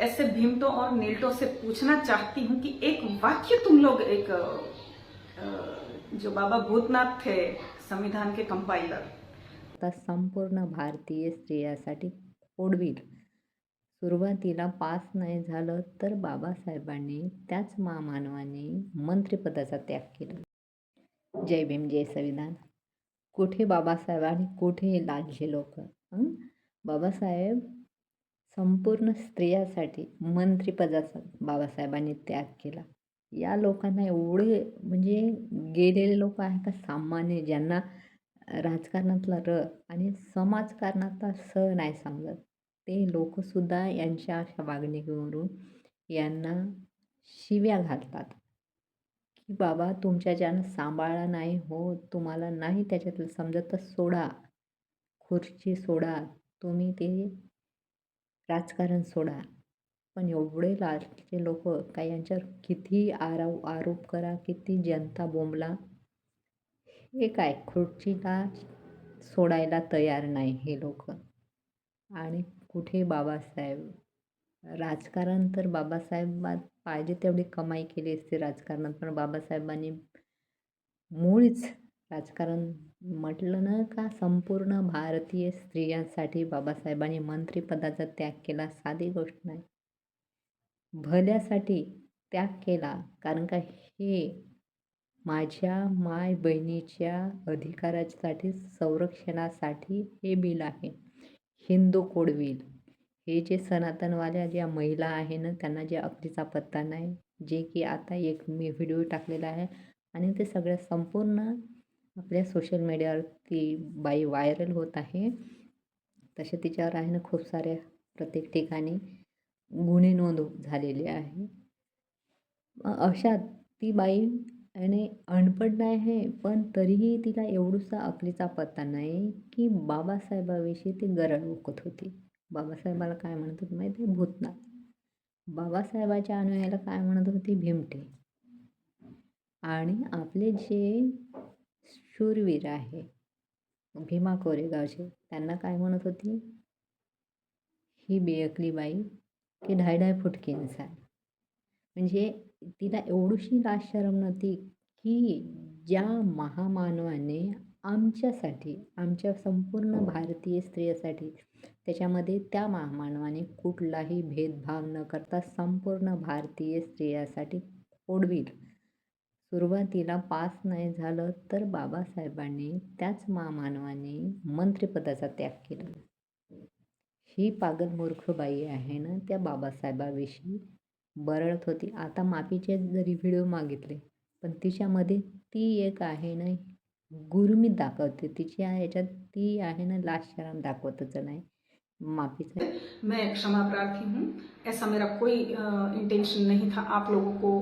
ऐसे भीमटो और नीलटो से पूछना चाहती हूँ कि एक वाक्य तुम लोग एक जो बाबा भूतनाथ थे संविधान के कंपाइलर आता संपूर्ण भारतीय स्त्रियासाठी ओडवील सुरुवातीला पास नाही झालं तर बाबासाहेबांनी त्याच महामानवाने मंत्रिपदाचा त्याग केला। जय भीम जय संविधान। कुठे बाबासाहेब आणि कुठे लाजले लोक? बाबासाहेब संपूर्ण स्त्रियासाठी मंत्रिपदाचा बाबासाहेबांनी त्याग केला. या लोकांना एवढे म्हणजे गेलेले लोक आहे का सामान्य ज्यांना राजकारणातला र आणि समाजकारणातला स नाही समजत. ते लोकसुद्धा यांच्या अशा वागणुकीवरून यांना शिव्या घालतात. की बाबा तुमच्या ज्यानं सांभाळा नाही हो तुम्हाला नाही त्याच्यातलं समजत तर सोडा. खुर्ची सोडा. तुम्ही ते राजकारण सोडा. पण एवढे लाजचे लोक काय यांच्यावर किती आराव आरोप करा किती जनता बोंबला? हे काय? खुर्चीला सोडायला तयार नाही हे लोक. आणि कुठे बाबासाहेब? राजकारण तर बाबासाहेबात पाहिजे तेवढी कमाई केली असते राजकारणात पण बाबासाहेबांनी मुळीच राजकारण म्हटलं ना का संपूर्ण भारतीय स्त्रियांसाठी बाबासाहेबांनी मंत्रिपदाचा त्याग केला साधी गोष्ट नाही. भल्यासाठी त्याग केला कारण का हे माझ्या माय बहिणीच्या अधिकारासाठी संरक्षणासाठी हे बिल आहे. Hindu code bill. हे जे सनातनवाल्या ज्या महिला आहे ना त्यांना जे अगदीचा पत्ता नाही. जे की आता एक मी व्हिडिओ टाकलेला आहे आणि ते सगळ्या संपूर्ण आपल्या सोशल मीडियावरती बाई व्हायरल होत आहे. तसे तिच्यावर आहे ना खूप साऱ्या प्रत्येक ठिकाणी गुन्हे नोंद झालेले आहे. अशा ती बाई आणि अनपढ नाही आहे पण तरीही तिला एवढूसा अकलीचा पत्ता नाही की बाबासाहेबाविषयी ती गरळ ओकत होती. बाबासाहेबाला काय म्हणत होती माहिती आहे भूतनाथ. बाबासाहेबाच्या अनुयायाला काय म्हणत होती? भीमटे. आणि आपले जे शूरवीर आहे. भीमा कोरेगावचे. त्यांना काय म्हणत होती? ही बेअकली बाई की ढाय फुटकी इंसान म्हणजे तिला एवढीशी लाज शरम नव्हती की ज्या महामानवाने आमच्यासाठी आमच्या संपूर्ण भारतीय स्त्रियासाठी त्याच्यामध्ये त्या महामानवाने कुठलाही भेदभाव न करता संपूर्ण भारतीय स्त्रियासाठी ओढवील सुरुवातीला पास नाही झालं तर बाबासाहेबांनी त्याच महामानवाने मंत्रिपदाचा त्याग केला. ही पागल मूर्ख बाई आहे ना त्या बाबासाहेबाविषयी बरळत होती. आता माफीचे जरी व्हिडिओ मागितले पण तिच्यामध्ये ती एक आहे ना गुरमीत दाखवते. तिची ह्याच्यात ती आहे ना लाज शरण दाखवतच नाही. माफीचं मैं क्षमा प्रार्थी हूँ। ऐसा मेरा कोई इंटेंशन नहीं था। आप लोगों को